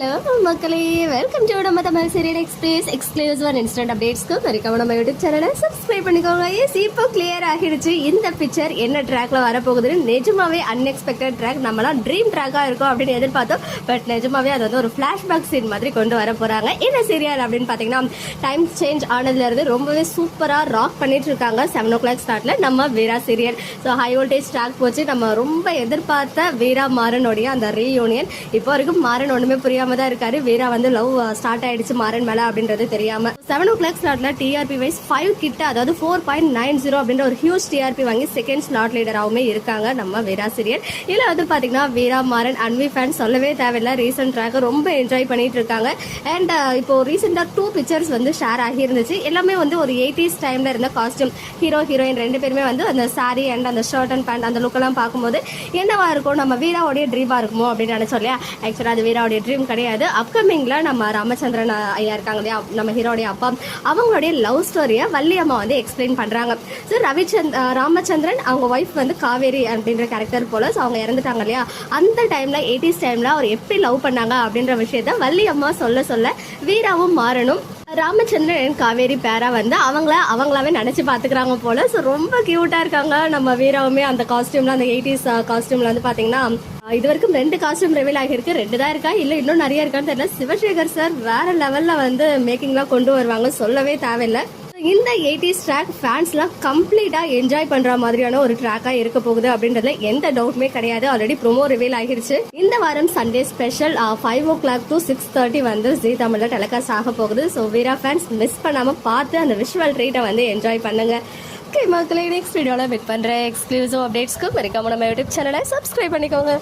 Hello மக்களே. Welcome to நம்ம Tamil serial express exclusive and instant அப்டேட்ஸ்க்கு மறக்காம நம்ம யூடியூப் சேனலை சப்ஸ்கிரைப் பண்ணிக்கோங்க. எஸ் இப்போ கிளியர் ஆகிடுச்சு. இந்த பிக்சர் என்ன ட்ராக்ல வரப்போகுதுன்னு நிஜமாவே அன்எக்ஸ்பெக்டட் ட்ராக் நம்மளாம் ட்ரீம் ட்ராக்கா இருக்கும் அப்படின்னு எதிர்பார்த்தோம். பட் நிஜமாவே அது வந்து ஒரு ஃபிளாஷ்பேக் சீன் மாதிரி கொண்டு வர போறாங்க. என்ன சீரியல் அப்படின்னு பாத்தீங்கன்னா டைம் சேஞ்ச் ஆனதுல இருந்து ரொம்பவே சூப்பரா ராக் பண்ணிட்டு இருக்காங்க. செவன் ஓ கிளாக் ஸ்டார்ட்ல நம்ம Veera serial so high voltage track போச்சு. நம்ம ரொம்ப எதிர்பார்த்த வீரா மாறனுடைய அந்த ரீயூனியன் இப்போ வரைக்கும் மாறன் ஒண்ணுமே புரியாம தான் இருக்காரு. வீரா வந்து லவ் ஸ்டார்ட் ஆயிடுச்சு மாறன் மேல அப்படின்றது தெரியாம. செவன் ஓ கிளாக் ஸ்லாட்ல டிஆர்பி வைஸ் ஃபைவ் கிட்ட அதாவது ஃபோர் பாயிண்ட் நைன் ஜீரோ அப்படின்ற ஒரு ஹியூஜ் டிஆர்பி வாங்கி செகண்ட் ஸ்லாட் லீடராகவுமே இருக்காங்க நம்ம வீரா சீரியல் இதுல வந்து பாத்தீங்கன்னா வீரா மாறன் அன்வி ஃபேன் சொல்லவே தேவையில்ல. ரீசெண்ட் ட்ராக் ரொம்ப என்ஜாய் பண்ணிட்டு இருக்காங்க. அண்ட் இப்போ ரீசெண்டா டூ பிக்சர்ஸ் வந்து ஷேர் ஆகியிருந்துச்சு. எல்லாமே வந்து ஒரு எயிட்டிஸ் டைம்ல இருந்த காஸ்டியூம் ஹீரோ ஹீரோயின் ரெண்டு பேருமே வந்து அந்த சாரி அண்ட் அந்த ஷர்ட் அண்ட் பேண்ட் அந்த லுக்கெல்லாம் பார்க்கும்போது என்னவா இருக்கும்? நம்ம வீராவுடைய ட்ரீமா இருக்குமோ அப்படின்னு நினைச்சோம் இல்லையா? ஆக்சுவலா அது வீராவுடைய ட்ரீம் கிடையாது. கிடையாது. அப்கமிங்ல நம்ம ராமச்சந்திரன் ஐயா இருக்காங்க இல்லையா நம்ம ஹீரோடைய அப்பா அவங்களுடைய லவ் ஸ்டோரியை வள்ளி அம்மா வந்து எக்ஸ்பிளைன் பண்றாங்க. ஸோ ரவிச்சந்த் ராமச்சந்திரன் அவங்க ஒய்ஃப் வந்து காவேரி அப்படின்ற கேரக்டர் போல ஸோ அவங்க இறந்துட்டாங்க இல்லையா? அந்த டைம்ல எயிட்டிஸ் டைம்ல அவர் எப்படி லவ் பண்ணாங்க அப்படின்ற விஷயத்த வள்ளி அம்மா சொல்ல சொல்ல வீராவும் மாறணும் ராமச்சந்திரன் காவேரி பேரா வந்து அவங்கள அவங்களாவே நினைச்சு பாத்துக்கிறாங்க போல. ஸோ ரொம்ப கியூட்டா இருக்காங்க. நம்ம வீராவுமே அந்த காஸ்டியூம்ல அந்த எயிட்டிஸ் காஸ்டியூம்ல uh, வந்து பாத்தீங்கன்னா uh, இது வரைக்கும் ரெண்டு காஸ்டியூம் ரிவீல் ஆகிருக்கு ரெண்டு தான் இருக்கா? இல்ல இன்னும் நிறைய இருக்கான்னு தெரியல. சிவசேகர் சார் வேற லெவல்ல வந்து மேக்கிங்லாம் கொண்டு வருவாங்க சொல்லவே தேவையில்லை. இந்த எயிட்டிஸ் ட்ராக் ஃபேன்ஸ்லாம் கம்ப்ளீட்டாக என்ஜாய் பண்ணுற மாதிரியான ஒரு ட்ராக்காக இருக்க போகுது அப்படின்றதுல எந்த டவுட்டுமே கிடையாது. ஆல்ரெடி ப்ரோமோ ரிவீல் ஆகிருச்சு. இந்த வாரம் Sunday special five o'clock to six thirty வந்து ஜி தமிழில் டெலிகாஸ்ட் ஆக போகுது. ஸோ வீரா ஃபேன்ஸ் மிஸ் பண்ணாமல் பார்த்து அந்த விஷுவல் ட்ரீட்டை வந்து என்ஜாய் பண்ணுங்க. ஓகே மக்களே நெக்ஸ்ட் வீடியோவில் வெயிட் பண்ணுறேன் எக்ஸ்க்ளூசிவ் அப்டேட்ஸ்க்கு மறக்காம நம்ம யூடியூப் சேனலை சப்ஸ்கிரைப் பண்ணிக்கோங்க.